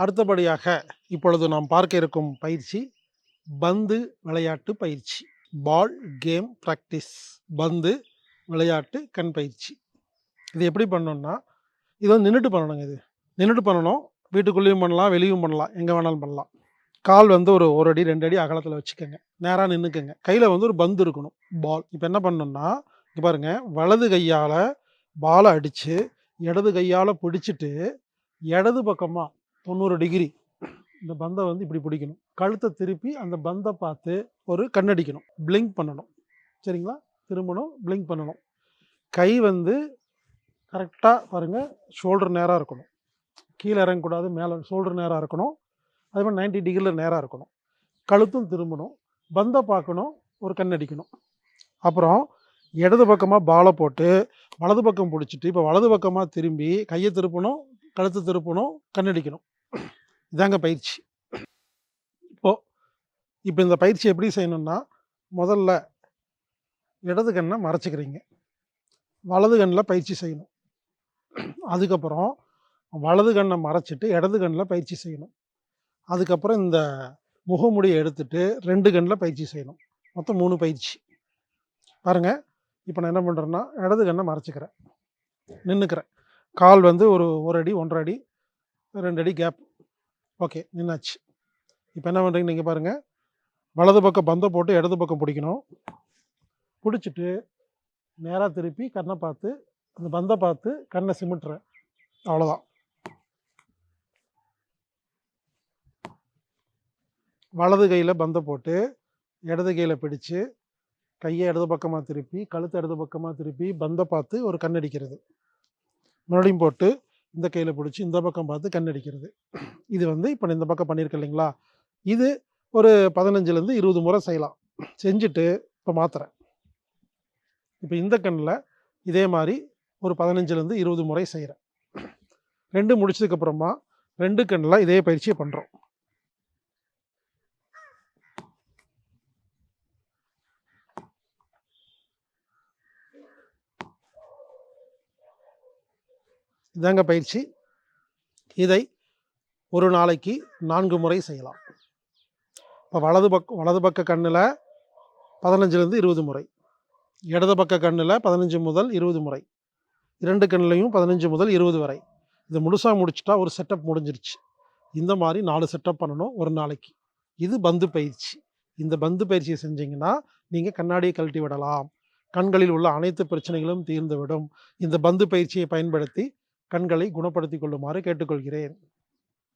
அடுத்தபடியாக இப்பொழுது நாம் பார்க்க இருக்கும் பயிற்சி பந்து விளையாட்டு பயிற்சி. பால் கேம் ப்ராக்டிஸ் பந்து விளையாட்டு கண் பயிற்சி. இது எப்படி பண்ணணும்னா இது வந்து நின்றுட்டு பண்ணணுங்க இது. நின்றுட்டு பண்ணணும் வீட்டுக்குள்ளேயும் பண்ணலாம் வெளியும் பண்ணலாம் எங்கே வேணாலும் பண்ணலாம். கால் வந்து ஒரு ஒரு அடி ரெண்டு அடி அகலத்தில் வச்சுக்கோங்க. நேராக நின்றுக்கங்க கையில் வந்து ஒரு பந்து இருக்கணும். பால் இப்போ என்ன பண்ணணும்னா இங்கே பாருங்க வலது கையால் பாலை அடித்து இடது கையால் பிடிச்சிட்டு இடது பக்கமாக தொண்ணூறு டிகிரி. இந்த பந்தை வந்து இப்படி பிடிக்கணும். கழுத்தை திருப்பி அந்த பந்தை பார்த்து ஒரு கண்ணடிக்கணும். பிளிங்க் பண்ணணும். சரிங்களா? திரும்பணும் பிளிங்க் பண்ணணும். கை வந்து கரெக்டாக பாருங்கள் ஷோல்டர் நேராக இருக்கணும். கீழே இறங்கக்கூடாது மேலே ஷோல்டர் நேராக இருக்கணும். அதே மாதிரி 90 டிகிரியில் நேராக இருக்கணும். கழுத்தும் திரும்பணும். பந்தை பார்க்கணும் ஒரு கண்ணடிக்கணும். அப்புறம் இடது பக்கமாக பாலை போட்டு வலது பக்கம் பிடிச்சிட்டு இப்போ வலது பக்கமாக திரும்பி கையை திருப்பணும் கழுத்து திருப்பணும் கண்ணடிக்கணும். இதாங்க பயிற்சி. இப்போது இப்போ இந்த பயிற்சி எப்படி செய்யணும்னா முதல்ல இடது கண்ணை மறைச்சிக்கிறீங்க. வலது கண்ணில் பயிற்சி செய்யணும். அதுக்கப்புறம் வலது கண்ணை மறைச்சிட்டு இடது கண்ணில் பயிற்சி செய்யணும். அதுக்கப்புறம் இந்த முகமுடியை எடுத்துட்டு ரெண்டு கண்ணில் பயிற்சி செய்யணும். மொத்தம் மூணு பயிற்சி. பாருங்கள் இப்போ நான் என்ன பண்ணுறேன்னா இடது கண்ணை மறைச்சிக்கிறேன். நின்றுக்கிறேன் கால் வந்து ஒரு ஒரு அடி ஒன்றரை அடி ரெண்டு அடி கேப் ஓகே நின்னாச்சு. இப்போ என்ன பண்ணுறீங்க நீங்கள் பாருங்கள் வலது பக்கம் பந்தை போட்டு இடது பக்கம் பிடிக்கணும். பிடிச்சிட்டு நேராக திருப்பி கண்ணை பார்த்து அந்த பந்தை பார்த்து கண்ணை சிமிட்டுறேன். அவ்வளோதான் வலது கையில் பந்தை போட்டு இடது கையில் பிடிச்சு கையை இடது பக்கமாக திருப்பி கழுத்தை இடது பக்கமாக திருப்பி பந்தை பார்த்து ஒரு கண்ணடிக்கிறது. மறுபடியும் போட்டு இந்த கையில் பிடிச்சி இந்த பக்கம் பார்த்து கண்ணடிக்கிறது. இது வந்து இப்போ இந்த பக்கம் பண்ணியிருக்கேன் இல்லைங்களா? இது ஒரு பதினஞ்சுலேருந்து இருபது முறை செய்யலாம். செஞ்சுட்டு இப்போ மாத்துறேன். இப்போ இந்த கண்ணில் இதே மாதிரி ஒரு பதினஞ்சுலேருந்து இருபது முறை செய்கிறேன் ரெண்டு முடிச்சதுக்கப்புறமா ரெண்டு கண்ணில் இதே பயிற்சியை பண்ணுறோம் இதாங்க பயிற்சி. இதை ஒரு நாளைக்கு நான்கு முறை செய்யலாம். இப்போ வலது பக் வலது பக்க கண்ணில் பதினஞ்சுலேருந்து இருபது முறை. இடது பக்க கண்ணில் பதினஞ்சு முதல் இருபது முறை. இரண்டு கண்ணிலையும் பதினஞ்சு முதல் இருபது வரை. இது முழுசாக முடிச்சிட்டா ஒரு செட்டப் முடிஞ்சிருச்சு. இந்த மாதிரி நாலு செட்டப் பண்ணணும் ஒரு நாளைக்கு. இது பந்து பயிற்சி. இந்த பந்து பயிற்சியை செஞ்சீங்கன்னா நீங்கள் கண்ணாடியை கழட்டி விடலாம். கண்களில் உள்ள அனைத்து பிரச்சனைகளும் தீர்ந்துவிடும். இந்த பந்து பயிற்சியை பயன்படுத்தி கண்களை குணப்படுத்திக் கொள்ளுமாறு கேட்டுக்கொள்கிறேன்.